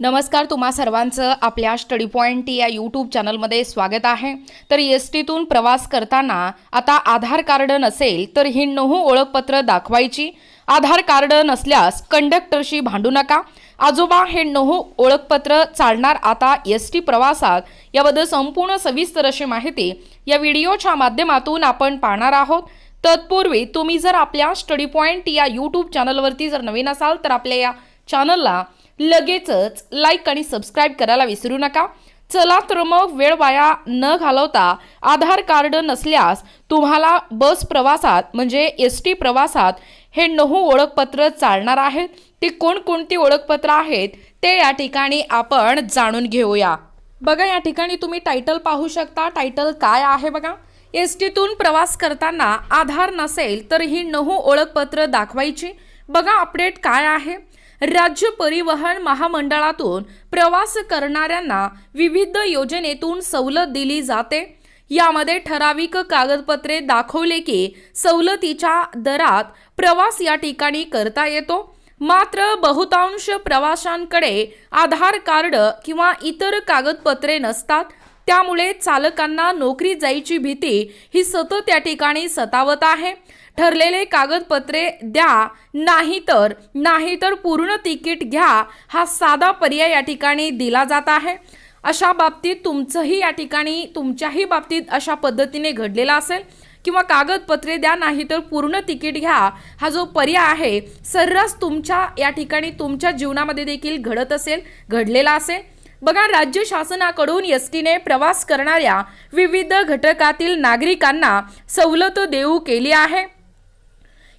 नमस्कार तुम्हा सर्वांचं आपल्या स्टडी पॉईंट या यूट्यूब चॅनलमध्ये स्वागत आहे. तर एस टीतून प्रवास करताना आता आधार कार्ड नसेल तर ही नहू ओळखपत्र दाखवायची. आधार कार्ड नसल्यास कंडक्टरशी भांडू नका. आजोबा हे नहू ओळखपत्र चालणार आता एस टी प्रवासात. याबद्दल संपूर्ण सविस्तर अशी माहिती या व्हिडिओच्या माध्यमातून आपण पाहणार आहोत. तत्पूर्वी तुम्ही जर आपल्या स्टडी पॉईंट या यूट्यूब चॅनलवरती जर नवीन असाल तर आपल्या या चॅनलला लगेचच लाईक आणि सबस्क्राईब करायला विसरू नका. चला तर मग वेळ वाया न घालवता आधार कार्ड नसल्यास तुम्हाला बस प्रवासात म्हणजे एस टी प्रवासात हे नहू ओळखपत्र चालणार आहेत. ती कोणकोणती ओळखपत्र आहेत ते या ठिकाणी आपण जाणून घेऊया. बघा या ठिकाणी तुम्ही टायटल पाहू शकता. टायटल काय आहे बघा? एस टीतून प्रवास करताना आधार नसेल तर ही नहू ओळखपत्र दाखवायची. बघा अपडेट काय आहे? राज्य परिवहन महामंडळातून प्रवास करणाऱ्यांना विविध योजनेतून सवलत दिली जाते. यामध्ये ठराविक कागदपत्रे दाखवले की सवलतीच्या दरात प्रवास या ठिकाणी करता येतो. मात्र बहुतांश प्रवाशांकडे आधार कार्ड किंवा इतर कागदपत्रे नसतात. त्यामुळे चालकांना नोकरी जायची भीती ही सतत या ठिकाणी सतावत आहे. ठरलेले कागदपत्रे द्या नाहीतर नाहीतर पूर्ण तिकीट घ्या हा साधा पर्याय या ठिकाणी दिला जात आहे. अशा बाबतीत तुमचंही या ठिकाणी तुमच्याही बाबतीत अशा पद्धतीने घडलेला असेल. किंवा कागदपत्रे द्या नाही तर पूर्ण तिकीट घ्या हा जो पर्याय आहे सर्रास तुमच्या या ठिकाणी तुमच्या जीवनामध्ये देखील घडत असेल घडलेला असेल. बघा राज्य शासनाकडून एस टीने प्रवास करणाऱ्या विविध घटकातील नागरिकांना सवलत देऊ केली आहे.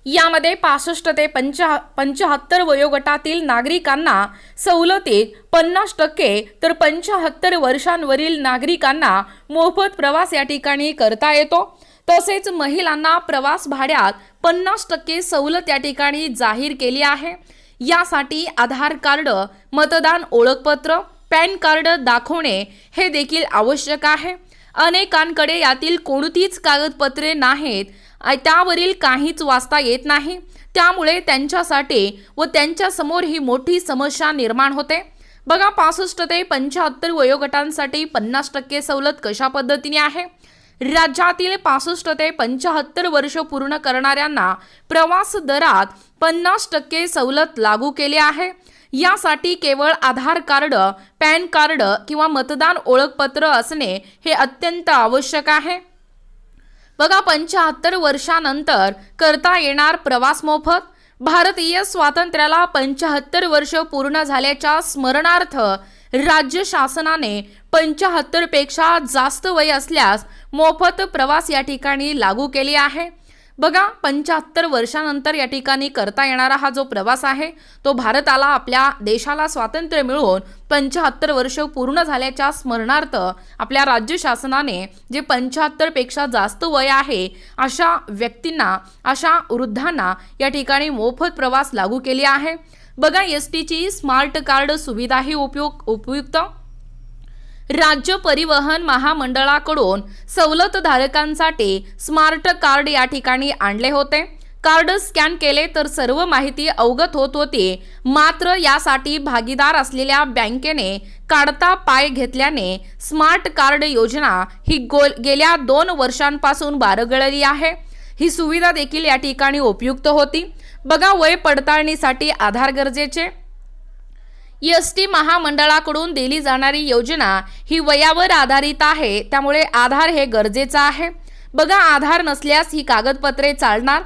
यामध्ये पासष्ट ते पंचा पंचाहत्तर वयोगटातील नागरिकांना सवलतीत पन्नास टक्के तर पंचाहत्तर वर्षांवरील नागरिकांना मोफत प्रवास या ठिकाणी करता येतो. तसेच महिलांना प्रवास भाड्यात पन्नास टक्के सवलत या ठिकाणी जाहीर केली आहे. यासाठी आधार कार्ड मतदान ओळखपत्र पॅन कार्ड दाखवणे हे देखील आवश्यक आहे. अनेकांकडे यातील कोणतीच कागदपत्रे नाहीत. त्यावरील काहीच वाचता येत नाही. त्यामुळे त्यांच्यासाठी व त्यांच्यासमोर ही मोठी समस्या निर्माण होते. बघा पासष्ट ते पंच्याहत्तर वयोगटांसाठी पन्नास टक्के सवलत कशा पद्धतीने आहे? राज्यातील पासष्ट ते पंच्याहत्तर वर्ष पूर्ण करणाऱ्यांना प्रवास दरात पन्नास टक्के सवलत लागू केली आहे. यासाठी केवळ आधार कार्ड पॅन कार्ड किंवा मतदान ओळखपत्र असणे हे अत्यंत आवश्यक आहे. बघा पंच्याहत्तर वर्षानंतर करता येणार प्रवास मोफत. भारतीय स्वातंत्र्याला पंच्याहत्तर वर्ष पूर्ण झाल्याच्या स्मरणार्थ राज्य शासनाने पंच्याहत्तरपेक्षा जास्त वय असल्यास मोफत प्रवास या ठिकाणी लागू केली आहे. बघा पंच्याहत्तर वर्षानंतर या ठिकाणी करता येणारा हा जो प्रवास आहे तो भारताला आपल्या देशाला स्वातंत्र्य मिळून पंच्याहत्तर वर्ष पूर्ण झाल्याच्या स्मरणार्थ आपल्या राज्य शासनाने जे पंच्याहत्तरपेक्षा जास्त वय आहे अशा व्यक्तींना अशा वृद्धांना या ठिकाणी मोफत प्रवास लागू केली आहे. बघा एस टीची स्मार्ट कार्ड सुविधाही उपयोग उपयुक्त? राज्य परिवहन महामंडळाकडून सवलतधारकांसाठी स्मार्ट कार्ड या ठिकाणी आणले होते. कार्ड स्कॅन केले तर सर्व माहिती अवगत होत होती. मात्र यासाठी भागीदार असलेल्या बँकेने काढता पाय घेतल्याने स्मार्ट कार्ड योजना ही गोल गेल्या दोन वर्षांपासून बारगळली आहे. ही सुविधा देखील या ठिकाणी उपयुक्त होती. बघा वय पडताळणीसाठी आधार गरजेचे. एस टी महामंडळाकडून दिली जाणारी योजना ही वयावर आधारित आहे त्यामुळे आधार हे गरजेचं आहे. बघा आधार नसल्यास ही कागदपत्रे चालणार.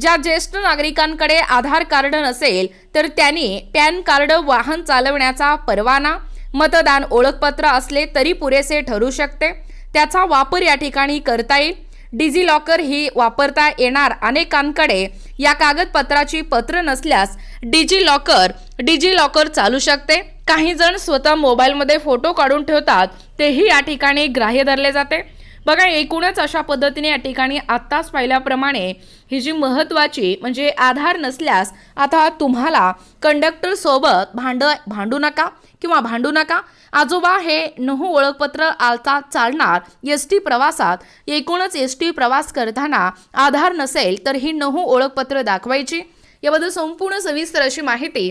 ज्या ज्येष्ठ नागरिकांकडे आधार कार्ड नसेल तर त्यांनी पॅन कार्ड वाहन चालवण्याचा परवाना मतदान ओळखपत्र असले तरी पुरेसे ठरू शकते. त्याचा वापर या ठिकाणी करता येईल. डिजी लॉकर ही वापरता येणार अनेकांकडे. या कागदपत्राची पत्र नसल्यास डिजी लॉकर डिजी लॉकर चालू शकते. काही जण स्वतः मोबाईलमध्ये फोटो काढून ठेवतात तेही या ठिकाणी ग्राह्य धरले जाते. बघा एकूणच अशा पद्धतीने या ठिकाणी आत्ताच पाहिल्याप्रमाणे ही जी महत्त्वाची म्हणजे आधार नसल्यास आता तुम्हाला कंडक्टरसोबत भांड भांडू नका किंवा भांडू नका. आजोबा हे नहू ओळखपत्र आता चालणार एस टी प्रवासात. एकूणच एस टी प्रवास करताना आधार नसेल तर ही नहू ओळखपत्र दाखवायची. याबद्दल संपूर्ण सविस्तर अशी माहिती